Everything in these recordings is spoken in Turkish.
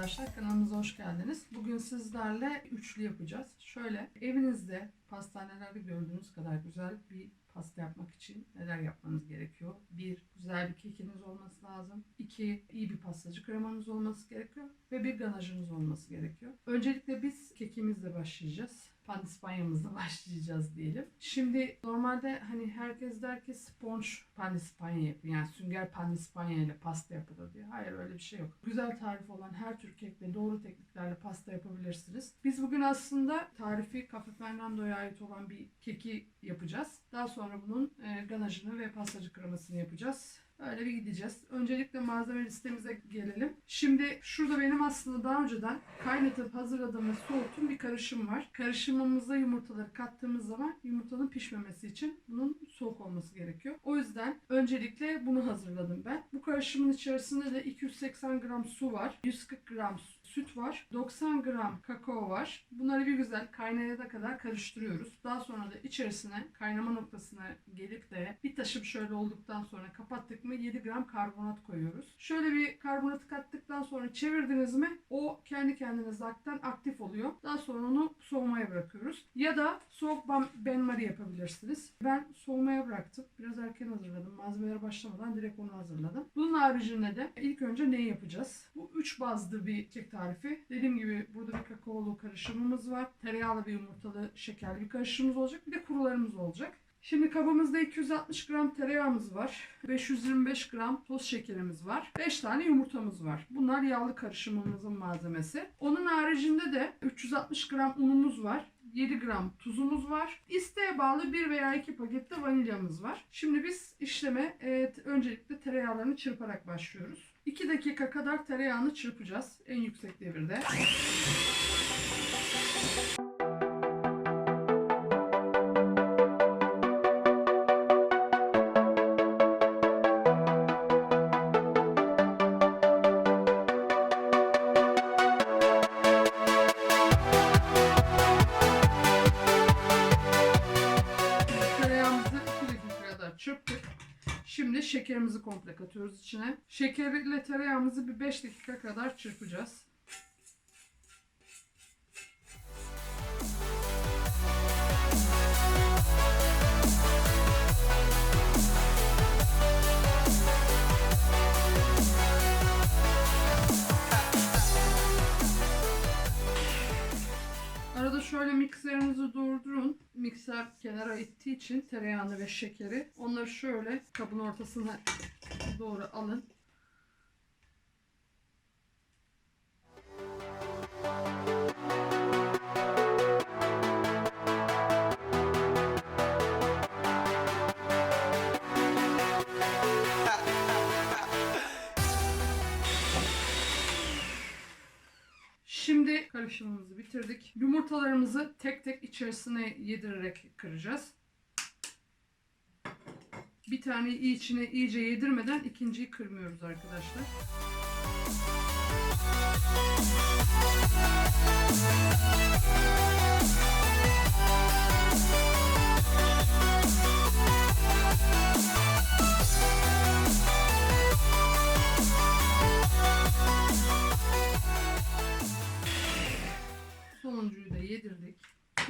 arkadaşlar kanalımıza hoş geldiniz. Bugün sizlerle üçlü yapacağız. Şöyle evinizde pastanelerde gördüğünüz kadar güzel bir pasta yapmak için neler yapmanız gerekiyor? Bir, güzel bir kekiniz olması lazım. İki, iyi bir pastacı kremanız olması gerekiyor. Ve bir ganajınız olması gerekiyor. Öncelikle biz kekimizle başlayacağız. Pandispanyamızla başlayacağız diyelim. Şimdi normalde hani herkes der ki sponge pandispanya yapın. Yani sünger pandispanya ile pasta yapılır diye. Hayır öyle bir şey yok. Güzel tarif olan her tür kekle doğru tekniklerle pasta yapabilirsiniz. Biz bugün aslında tarifi Cafe Fernando'ya ait olan bir keki yapacağız. Daha sonra bunun e, ganajını ve pastacı kremasını yapacağız. Öyle bir gideceğiz. Öncelikle malzeme listemize gelelim. Şimdi şurada benim aslında daha önceden kaynatıp hazırladığım ve soğuttuğum bir karışım var. Karışımımıza yumurtaları kattığımız zaman yumurtanın pişmemesi için bunun soğuk olması gerekiyor. O yüzden öncelikle bunu hazırladım ben. Bu karışımın içerisinde de 280 gram su var. 140 gram süt var. 90 gram kakao var. Bunları bir güzel kaynayana kadar karıştırıyoruz. Daha sonra da içerisine kaynama noktasına gelip de bir taşım şöyle olduktan sonra kapattık mı 7 gram karbonat koyuyoruz. Şöyle bir karbonatı kattıktan sonra çevirdiniz mi o kendi kendine zaten aktif oluyor. Daha sonra onu soğumaya bırakıyoruz. Ya da soğuk benmari yapabilirsiniz. Ben soğumaya bıraktım. Biraz erken hazırladım. Malzemelere başlamadan direkt onu hazırladım. Bunun haricinde de ilk önce ne yapacağız? Bu üç bazlı bir kek tarifi. Dediğim gibi burada bir kakaolu karışımımız var. Tereyağlı bir yumurtalı şekerli bir karışımımız olacak. Bir de kurularımız olacak. Şimdi kabımızda 260 gram tereyağımız var. 525 gram toz şekerimiz var. 5 tane yumurtamız var. Bunlar yağlı karışımımızın malzemesi. Onun haricinde de 360 gram unumuz var. 7 gram tuzumuz var. İsteğe bağlı 1 veya 2 paket de vanilyamız var. Şimdi biz işleme e, öncelikle tereyağlarını çırparak başlıyoruz. 2 dakika kadar tereyağını çırpacağız en yüksek devirde. Komple katıyoruz içine. Şekerle tereyağımızı bir 5 dakika kadar çırpacağız. Arada şöyle mikserinizi durdurun. Mikser kenara ittiği için tereyağını ve şekeri. Onları şöyle kabın ortasına doğru alın. Şimdi karışımımızı bitirdik. Yumurtalarımızı tek tek içerisine yedirerek kıracağız. Bir tane içine iyice yedirmeden ikinciyi kırmıyoruz arkadaşlar. Sonuncuyu da yedirdik.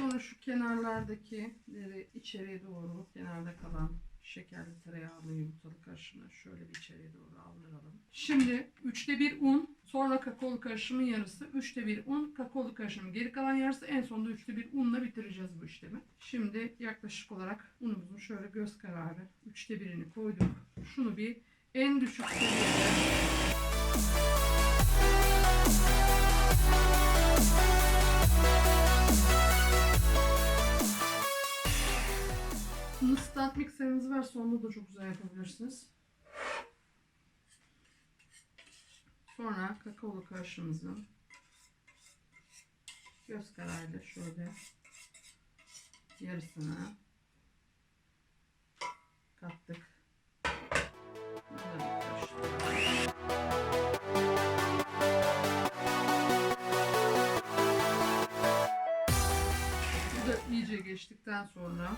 Sonra şu kenarlardakileri içeriye doğru, kenarda kalan şekerli tereyağlı yumurtalı karışımı şöyle bir içeriye doğru aldıralım. Şimdi üçte bir un, sonra kakaolu karışımın yarısı, üçte bir un, kakaolu karışımın geri kalan yarısı, en sonunda üçte bir unla bitireceğiz bu işlemi. Şimdi yaklaşık olarak unumuzun şöyle göz kararı üçte birini koyduk. Şunu bir en düşük seviyede Instant mikseriniz varsa onu da çok güzel yapabilirsiniz. Sonra kakaolu karışımımızın göz kararıyla şöyle yarısını kattık. Bu da iyice geçtikten sonra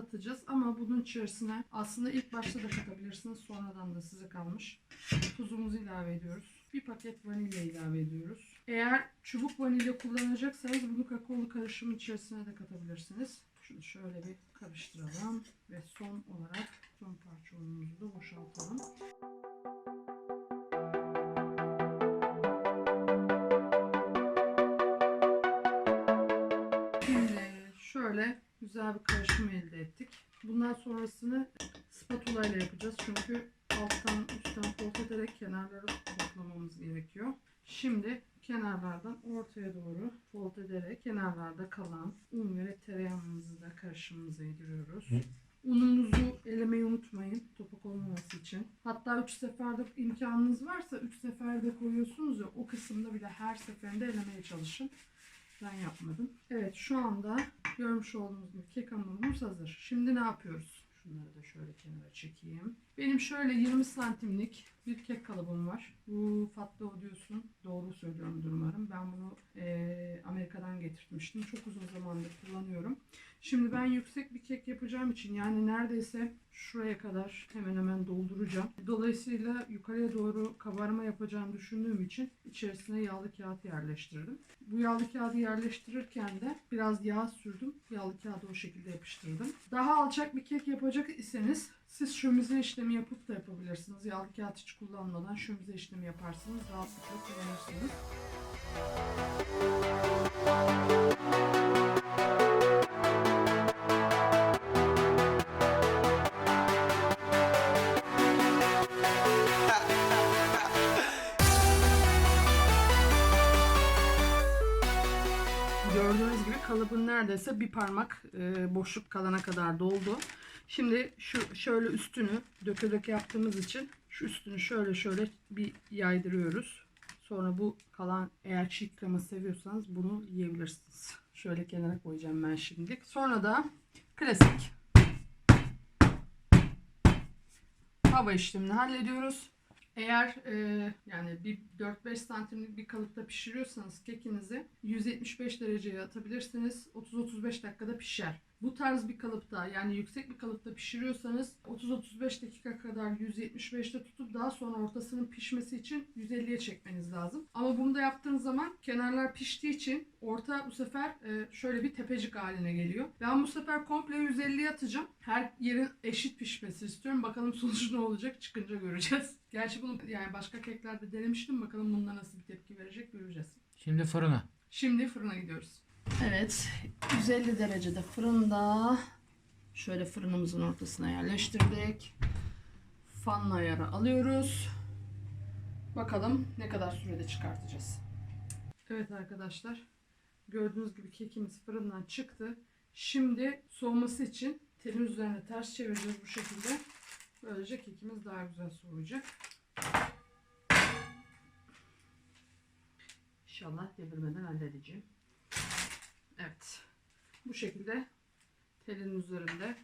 katacağız ama bunun içerisine aslında ilk başta da katabilirsiniz. Sonradan da size kalmış. Tuzumuzu ilave ediyoruz. Bir paket vanilya ilave ediyoruz. Eğer çubuk vanilya kullanacaksanız bunu kakaolu karışımın içerisine de katabilirsiniz. Şunu şöyle bir karıştıralım ve son olarak son parça unumuzu da boşaltalım. Şimdi şöyle güzel bir karışım elde ettik. Bundan sonrasını spatula ile yapacağız. Çünkü alttan üstten fold ederek kenarları toplamamız gerekiyor. Şimdi kenarlardan ortaya doğru fold ederek kenarlarda kalan un ve tereyağımızı da karışımımıza yediriyoruz. Ununuzu elemeyi unutmayın topak olmaması için. Hatta 3 seferde imkanınız varsa 3 seferde koyuyorsunuz ya o kısımda bile her seferinde elemeye çalışın. Ben yapmadım. Evet şu anda görmüş olduğunuz gibi kek hamurumuz hazır. Şimdi ne yapıyoruz? Şunları da şöyle kenara çekeyim. Benim şöyle 20 santimlik bir kek kalıbım var. Bu Fatlı Odios'un doğru söylüyorumdur umarım. Ben bunu eee, Amerika'dan getirtmiştim. Çok uzun zamandır kullanıyorum. Şimdi ben yüksek bir kek yapacağım için yani neredeyse şuraya kadar hemen hemen dolduracağım. Dolayısıyla yukarıya doğru kabarma yapacağımı düşündüğüm için içerisine yağlı kağıt yerleştirdim. Bu yağlı kağıdı yerleştirirken de biraz yağ sürdüm. Yağlı kağıdı o şekilde yapıştırdım. Daha alçak bir kek yapacak iseniz siz şömize işlemi yapıp da yapabilirsiniz. Yağlı kağıt hiç kullanmadan şömize işlemi yaparsınız. Rahatlıkla kullanırsınız. Gördüğünüz gibi kalıbın neredeyse bir parmak e, boşluk kalana kadar doldu. Şimdi şu şöyle üstünü döke döke yaptığımız için şu üstünü şöyle şöyle bir yaydırıyoruz. Sonra bu kalan eğer çiğ krema seviyorsanız bunu yiyebilirsiniz. Şöyle kenara koyacağım ben şimdilik. Sonra da klasik hava işlemini hallediyoruz. Eğer e, yani bir 4-5 santimlik bir kalıpta pişiriyorsanız kekinizi 175 dereceye atabilirsiniz. 30-35 dakikada pişer. Bu tarz bir kalıpta yani yüksek bir kalıpta pişiriyorsanız 30-35 dakika kadar 175'te tutup daha sonra ortasının pişmesi için 150'ye çekmeniz lazım. Ama bunu da yaptığınız zaman kenarlar piştiği için orta bu sefer e, şöyle bir tepecik haline geliyor. Ben bu sefer komple 150'ye atacağım. Her yerin eşit pişmesi istiyorum. Bakalım sonucu ne olacak çıkınca göreceğiz. Gerçi bunu yani başka keklerde denemiştim. Bakalım bunda nasıl bir tepki verecek göreceğiz. Şimdi fırına. Şimdi fırına gidiyoruz. Evet, 150 derecede fırında şöyle fırınımızın ortasına yerleştirdik. Fan ayarı alıyoruz. Bakalım ne kadar sürede çıkartacağız. Evet arkadaşlar, gördüğünüz gibi kekimiz fırından çıktı. Şimdi soğuması için telin üzerine ters çevireceğiz bu şekilde. Böylece kekimiz daha güzel soğuyacak. İnşallah devirmeden halledeceğim. Evet. Bu şekilde telin üzerinde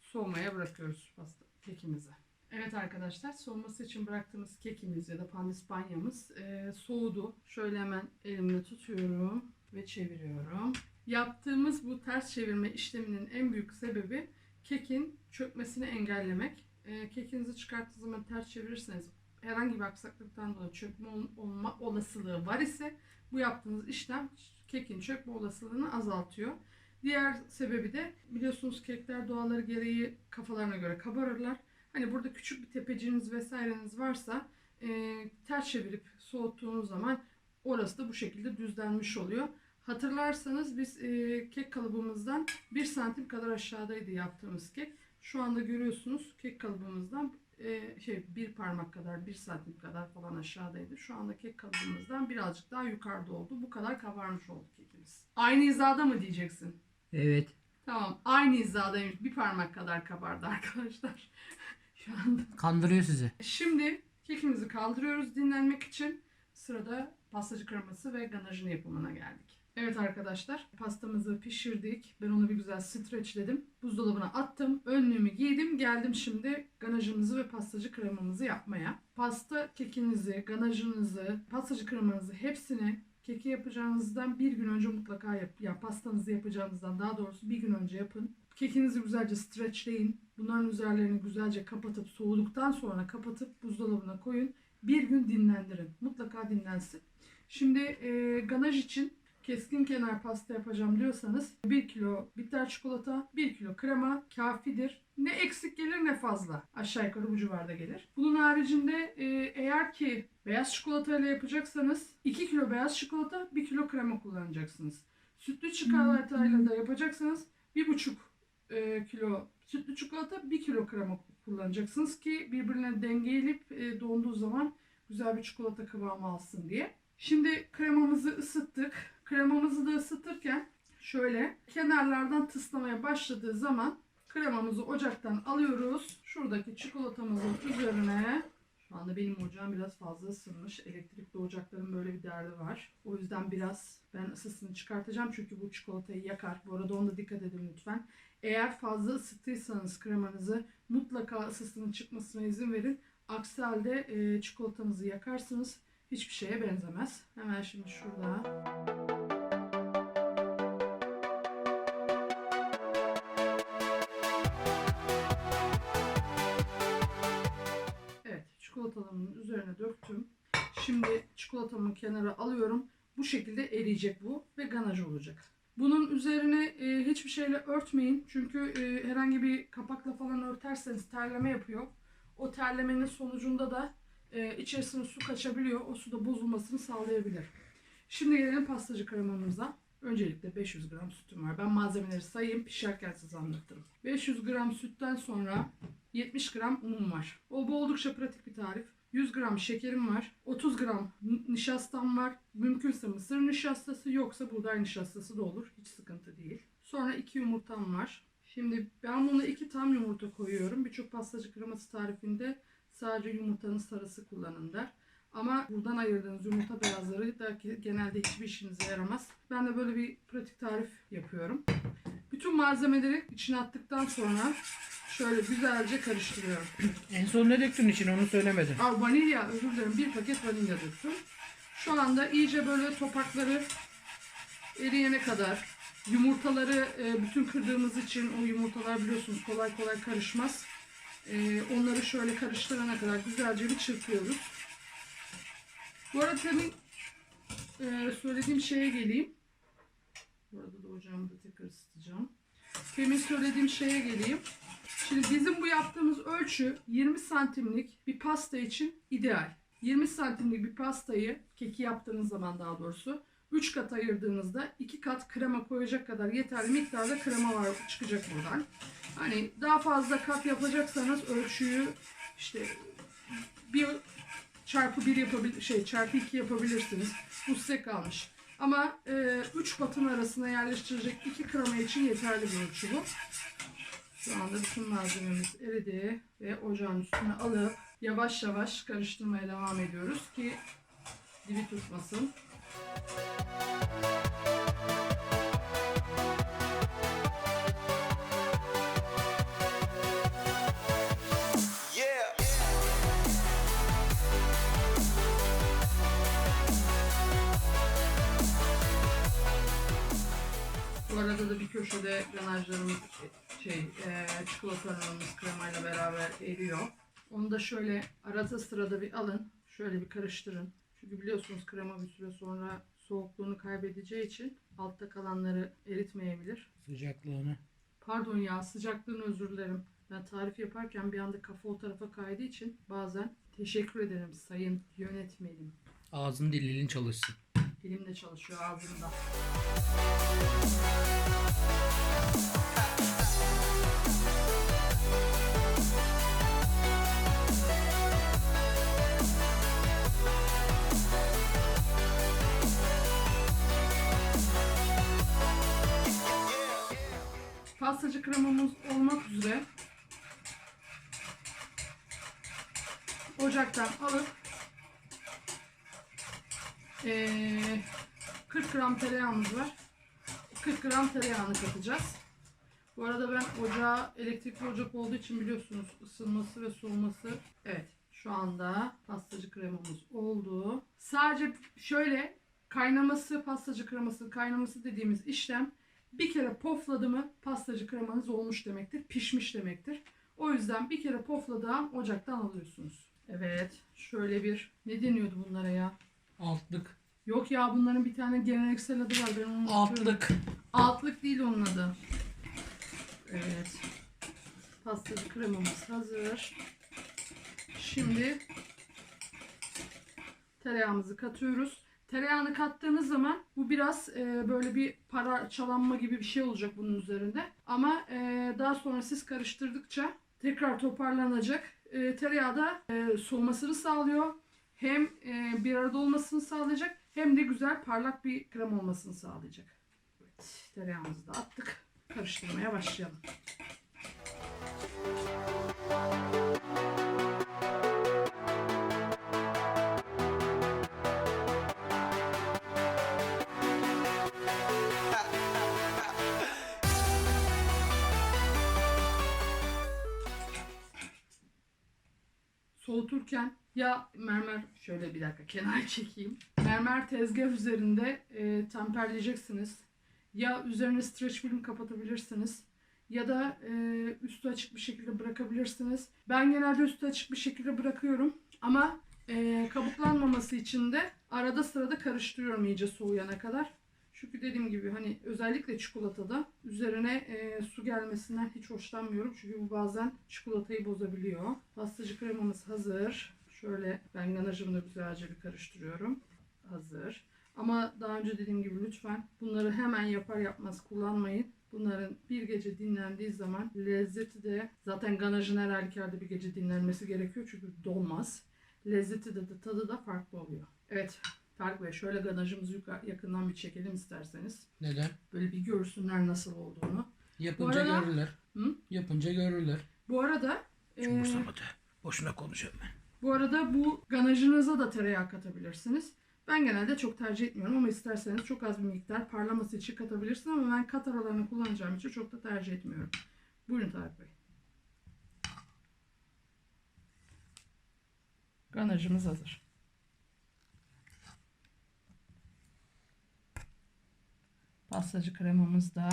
soğumaya bırakıyoruz pasta kekimizi. Evet arkadaşlar soğuması için bıraktığımız kekimiz ya da pandispanyamız e, soğudu. Şöyle hemen elimle tutuyorum ve çeviriyorum. Yaptığımız bu ters çevirme işleminin en büyük sebebi kekin çökmesini engellemek. E, kekinizi çıkarttığı zaman ters çevirirseniz herhangi bir aksaklıktan dolayı çökme ol- olma olasılığı var ise bu yaptığınız işlem kekin çökme olasılığını azaltıyor. Diğer sebebi de biliyorsunuz kekler doğaları gereği kafalarına göre kabarırlar. Hani burada küçük bir tepeciniz vesaireniz varsa e, ters çevirip soğuttuğunuz zaman orası da bu şekilde düzlenmiş oluyor. Hatırlarsanız biz e, kek kalıbımızdan 1 santim kadar aşağıdaydı yaptığımız kek. Şu anda görüyorsunuz kek kalıbımızdan e, şey bir parmak kadar, bir santim kadar falan aşağıdaydı. Şu anda kek kalıbımızdan birazcık daha yukarıda oldu. Bu kadar kabarmış oldu kekimiz. Aynı hizada mı diyeceksin? Evet. Tamam, aynı hizadaymış. Bir parmak kadar kabardı arkadaşlar. Şu anda. Kandırıyor sizi. Şimdi kekimizi kaldırıyoruz dinlenmek için. Sırada pastacı kreması ve ganajını yapımına geldik. Evet arkadaşlar pastamızı pişirdik. Ben onu bir güzel streçledim. Buzdolabına attım. Önlüğümü giydim. Geldim şimdi ganajımızı ve pastacı kremamızı yapmaya. Pasta kekinizi, ganajınızı, pastacı kremanızı hepsini keki yapacağınızdan bir gün önce mutlaka yap. Ya pastanızı yapacağınızdan daha doğrusu bir gün önce yapın. Kekinizi güzelce streçleyin. Bunların üzerlerini güzelce kapatıp soğuduktan sonra kapatıp buzdolabına koyun. Bir gün dinlendirin. Mutlaka dinlensin. Şimdi e, ganaj için keskin kenar pasta yapacağım diyorsanız 1 kilo bitter çikolata, 1 kilo krema kafidir. Ne eksik gelir ne fazla. Aşağı yukarı bu civarda gelir. Bunun haricinde e, eğer ki beyaz çikolata ile yapacaksanız 2 kilo beyaz çikolata, 1 kilo krema kullanacaksınız. Sütlü çikolata ile de yapacaksanız 1,5 e, kilo sütlü çikolata, 1 kilo krema kullanacaksınız ki birbirine dengeleyip e, donduğu zaman güzel bir çikolata kıvamı alsın diye. Şimdi kremamızı ısıttık. Kremamızı da ısıtırken şöyle kenarlardan tıslamaya başladığı zaman kremamızı ocaktan alıyoruz. Şuradaki çikolatamızın üzerine şu anda benim ocağım biraz fazla ısınmış. Elektrikli ocakların böyle bir derdi var. O yüzden biraz ben ısısını çıkartacağım çünkü bu çikolatayı yakar. Bu arada ona dikkat edin lütfen. Eğer fazla ısıttıysanız kremanızı mutlaka ısısının çıkmasına izin verin. Aksi halde e, çikolatanızı yakarsınız. Hiçbir şeye benzemez. Hemen şimdi şurada. Evet, çikolatalarımın üzerine döktüm. Şimdi çikolatamı kenara alıyorum. Bu şekilde eriyecek bu ve ganaj olacak. Bunun üzerine e, hiçbir şeyle örtmeyin. Çünkü e, herhangi bir kapakla falan örterseniz terleme yapıyor. O terlemenin sonucunda da e, içerisine su kaçabiliyor. O su da bozulmasını sağlayabilir. Şimdi gelelim pastacı kremamıza. Öncelikle 500 gram sütüm var. Ben malzemeleri sayayım pişerken size anlatırım. 500 gram sütten sonra 70 gram unum var. O bu oldukça pratik bir tarif. 100 gram şekerim var. 30 gram nişastam var. Mümkünse mısır nişastası yoksa buğday nişastası da olur. Hiç sıkıntı değil. Sonra 2 yumurtam var. Şimdi ben buna 2 tam yumurta koyuyorum. Birçok pastacı kreması tarifinde sadece yumurtanın sarısı kullanın der. Ama buradan ayırdığınız yumurta beyazları da ki genelde hiçbir işinize yaramaz. Ben de böyle bir pratik tarif yapıyorum. Bütün malzemeleri içine attıktan sonra şöyle güzelce karıştırıyorum. En son ne döktün için onu söylemedin. Aa, vanilya özür dilerim bir paket vanilya döktüm. Şu anda iyice böyle topakları eriyene kadar yumurtaları e, bütün kırdığımız için o yumurtalar biliyorsunuz kolay kolay karışmaz. E, onları şöyle karıştırana kadar güzelce bir çırpıyoruz. Bu arada tabii e, söylediğim şeye geleyim. Bu arada da ocağımı da tekrar ısıtacağım. Temin söylediğim şeye geleyim. Şimdi bizim bu yaptığımız ölçü 20 santimlik bir pasta için ideal. 20 santimlik bir pastayı keki yaptığınız zaman daha doğrusu 3 kat ayırdığınızda 2 kat krema koyacak kadar yeterli miktarda krema var çıkacak buradan. Hani daha fazla kat yapacaksanız ölçüyü işte bir çarpı 1 yapabilir şey çarpı 2 yapabilirsiniz. Bu size kalmış. Ama 3 batın arasına yerleştirecek 2 krema için yeterli bir ölçü bu. Şu anda bütün malzememiz eridi ve ocağın üstüne alıp yavaş yavaş karıştırmaya devam ediyoruz ki dibi tutmasın. Bu arada da bir köşede ganajlarımız şey e, çikolatalarımız kremayla beraber eriyor. Onu da şöyle arada sırada bir alın. Şöyle bir karıştırın. Çünkü biliyorsunuz krema bir süre sonra soğukluğunu kaybedeceği için altta kalanları eritmeyebilir. Sıcaklığını. Pardon ya sıcaklığını özür dilerim. Ben tarif yaparken bir anda kafa o tarafa kaydığı için bazen teşekkür ederim sayın yönetmenim. Ağzın dilin çalışsın. Dilimde çalışıyor ağzımda. Pastacı kremamız olmak üzere ocaktan alıp eee, 40 gram tereyağımız var. 40 gram tereyağını katacağız. Bu arada ben ocağı elektrikli ocak olduğu için biliyorsunuz ısınması ve soğuması. Evet şu anda pastacı kremamız oldu. Sadece şöyle kaynaması, pastacı kreması kaynaması dediğimiz işlem Bir kere pofladı mı pastacı kremanız olmuş demektir. Pişmiş demektir. O yüzden bir kere pofladığı an ocaktan alıyorsunuz. Evet. Şöyle bir ne deniyordu bunlara ya? Altlık. Yok ya bunların bir tane geleneksel adı var. Ben onu. Altlık. Altlık değil onun adı. Evet. Pastacı kremamız hazır. Şimdi tereyağımızı katıyoruz. Tereyağını kattığınız zaman bu biraz e, böyle bir para çalanma gibi bir şey olacak bunun üzerinde. Ama e, daha sonra siz karıştırdıkça tekrar toparlanacak. E, tereyağı da e, soğumasını sağlıyor. Hem e, bir arada olmasını sağlayacak hem de güzel parlak bir krem olmasını sağlayacak. Evet, tereyağımızı da attık. Karıştırmaya başlayalım. Soğuturken ya mermer şöyle bir dakika kenar çekeyim. Mermer tezgah üzerinde e, temperleyeceksiniz. Ya üzerine streç film kapatabilirsiniz. Ya da e, üstü açık bir şekilde bırakabilirsiniz. Ben genelde üstü açık bir şekilde bırakıyorum. Ama e, kabuklanmaması için de arada sırada karıştırıyorum iyice soğuyana kadar. Çünkü dediğim gibi hani özellikle çikolatada üzerine e, su gelmesinden hiç hoşlanmıyorum. Çünkü bu bazen çikolatayı bozabiliyor. Pastacı kremamız hazır. Şöyle ben ganajımı da güzelce bir karıştırıyorum. Hazır. Ama daha önce dediğim gibi lütfen bunları hemen yapar yapmaz kullanmayın. Bunların bir gece dinlendiği zaman lezzeti de zaten ganajın her halükarda bir gece dinlenmesi gerekiyor çünkü donmaz. Lezzeti de, de tadı da farklı oluyor. Evet Tarık Bey şöyle ganajımızı yakından bir çekelim isterseniz. Neden? Böyle bir görsünler nasıl olduğunu. Yapınca arada- görürler. Hı? Yapınca görürler. Bu arada e, Umursamadı. Boşuna konuşuyorum ben. bu arada bu ganajınıza da tereyağı katabilirsiniz. Ben genelde çok tercih etmiyorum ama isterseniz çok az bir miktar parlaması için katabilirsiniz ama ben kat aralarını kullanacağım için çok da tercih etmiyorum. Buyurun Tarık Bey. Ganajımız hazır. Pastacı kremamız da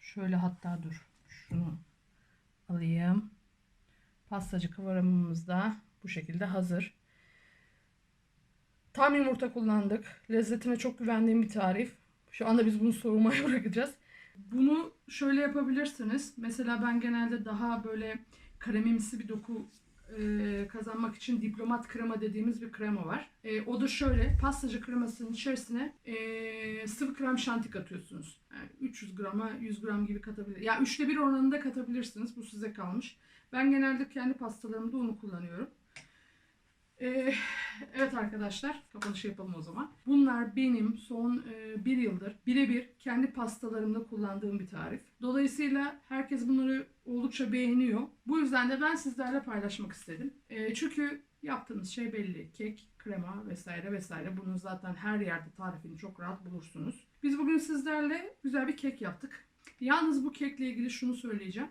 şöyle hatta dur şunu alayım. Pastacı kıvamımız da bu şekilde hazır. Tam yumurta kullandık. Lezzetine çok güvendiğim bir tarif. Şu anda biz bunu soğumaya bırakacağız. Bunu şöyle yapabilirsiniz. Mesela ben genelde daha böyle kremimsi bir doku e, kazanmak için diplomat krema dediğimiz bir krema var. E, o da şöyle pastacı kremasının içerisine e, sıvı krem şanti katıyorsunuz. Yani 300 grama 100 gram gibi katabilir. Ya yani üçte bir oranında katabilirsiniz. Bu size kalmış. Ben genelde kendi pastalarımda onu kullanıyorum. Ee, evet arkadaşlar kapanışı yapalım o zaman. Bunlar benim son e, bir yıldır birebir kendi pastalarımda kullandığım bir tarif. Dolayısıyla herkes bunları oldukça beğeniyor. Bu yüzden de ben sizlerle paylaşmak istedim. E, çünkü yaptığınız şey belli. Kek, krema vesaire vesaire. Bunun zaten her yerde tarifini çok rahat bulursunuz. Biz bugün sizlerle güzel bir kek yaptık. Yalnız bu kekle ilgili şunu söyleyeceğim.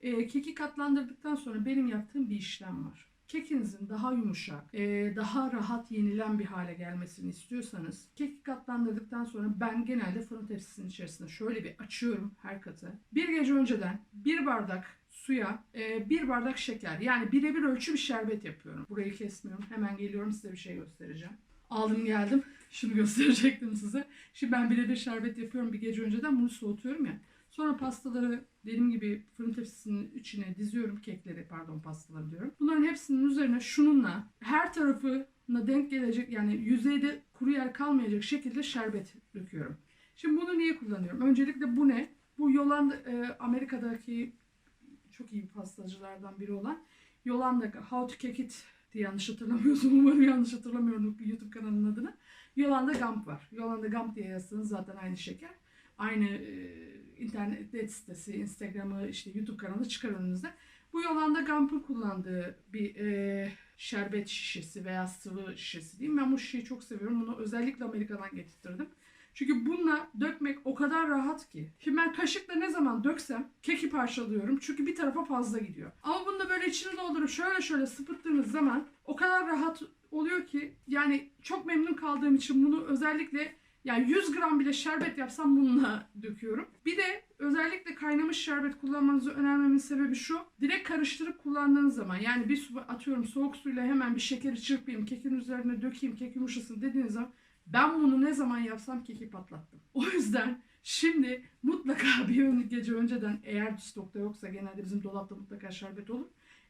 E, keki katlandırdıktan sonra benim yaptığım bir işlem var. Kekinizin daha yumuşak, e, daha rahat yenilen bir hale gelmesini istiyorsanız keki katlandırdıktan sonra ben genelde fırın tepsisinin içerisinde şöyle bir açıyorum her katı. Bir gece önceden bir bardak suya e, bir bardak şeker yani birebir ölçü bir şerbet yapıyorum. Burayı kesmiyorum. Hemen geliyorum size bir şey göstereceğim. Aldım geldim. Şunu gösterecektim size. Şimdi ben birebir şerbet yapıyorum bir gece önceden bunu soğutuyorum ya. Sonra pastaları dediğim gibi fırın tepsisinin içine diziyorum. Kekleri pardon pastaları diyorum. Bunların hepsinin üzerine şununla her tarafına denk gelecek yani yüzeyde kuru yer kalmayacak şekilde şerbet döküyorum. Şimdi bunu niye kullanıyorum? Öncelikle bu ne? Bu Yolanda e, Amerika'daki çok iyi pastacılardan biri olan Yolanda How to Cake It diye yanlış hatırlamıyorsam umarım yanlış hatırlamıyorum YouTube kanalının adını. Yolanda Gump var. Yolanda Gump diye yazsanız zaten aynı şeker. Aynı e, internet sitesi, Instagram'ı, işte YouTube kanalı çıkar önünüze. Bu Yolanda Gump'ın kullandığı bir e, şerbet şişesi veya sıvı şişesi diyeyim. Ben bu şişeyi çok seviyorum. Bunu özellikle Amerika'dan getirttirdim. Çünkü bununla dökmek o kadar rahat ki. Şimdi ben kaşıkla ne zaman döksem keki parçalıyorum. Çünkü bir tarafa fazla gidiyor. Ama bunu da böyle içine doldurup şöyle şöyle sıpıttığınız zaman o kadar rahat oluyor ki yani çok memnun kaldığım için bunu özellikle Yani 100 gram bile şerbet yapsam bununla döküyorum. Bir de özellikle kaynamış şerbet kullanmanızı önermemin sebebi şu. Direkt karıştırıp kullandığınız zaman yani bir su atıyorum soğuk suyla hemen bir şekeri çırpayım, kekin üzerine dökeyim, kek yumuşasın dediğiniz zaman ben bunu ne zaman yapsam keki patlattım. O yüzden şimdi mutlaka bir ön- gece önceden eğer stokta yoksa genelde bizim dolapta mutlaka şerbet olur.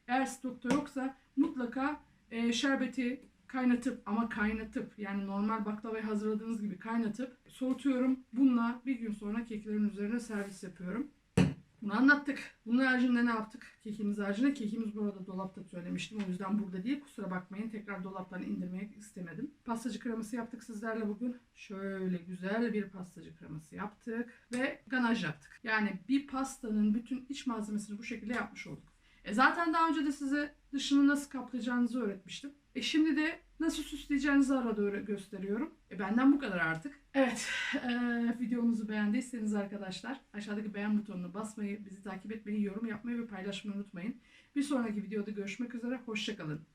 Eğer stokta yoksa mutlaka e, şerbeti kaynatıp ama kaynatıp yani normal baklavayı hazırladığınız gibi kaynatıp soğutuyorum. Bununla bir gün sonra keklerin üzerine servis yapıyorum. Bunu anlattık. Bunun haricinde ne yaptık? Kekimiz haricinde. Kekimiz bu arada dolapta söylemiştim. O yüzden burada değil. Kusura bakmayın. Tekrar dolaptan indirmek istemedim. Pastacı kreması yaptık sizlerle bugün. Şöyle güzel bir pastacı kreması yaptık. Ve ganaj yaptık. Yani bir pastanın bütün iç malzemesini bu şekilde yapmış olduk. E zaten daha önce de size dışını nasıl kaplayacağınızı öğretmiştim. E şimdi de nasıl süsleyeceğinizi arada gösteriyorum. E benden bu kadar artık. Evet, e, videomuzu beğendiyseniz arkadaşlar aşağıdaki beğen butonuna basmayı, bizi takip etmeyi, yorum yapmayı ve paylaşmayı unutmayın. Bir sonraki videoda görüşmek üzere, hoşçakalın.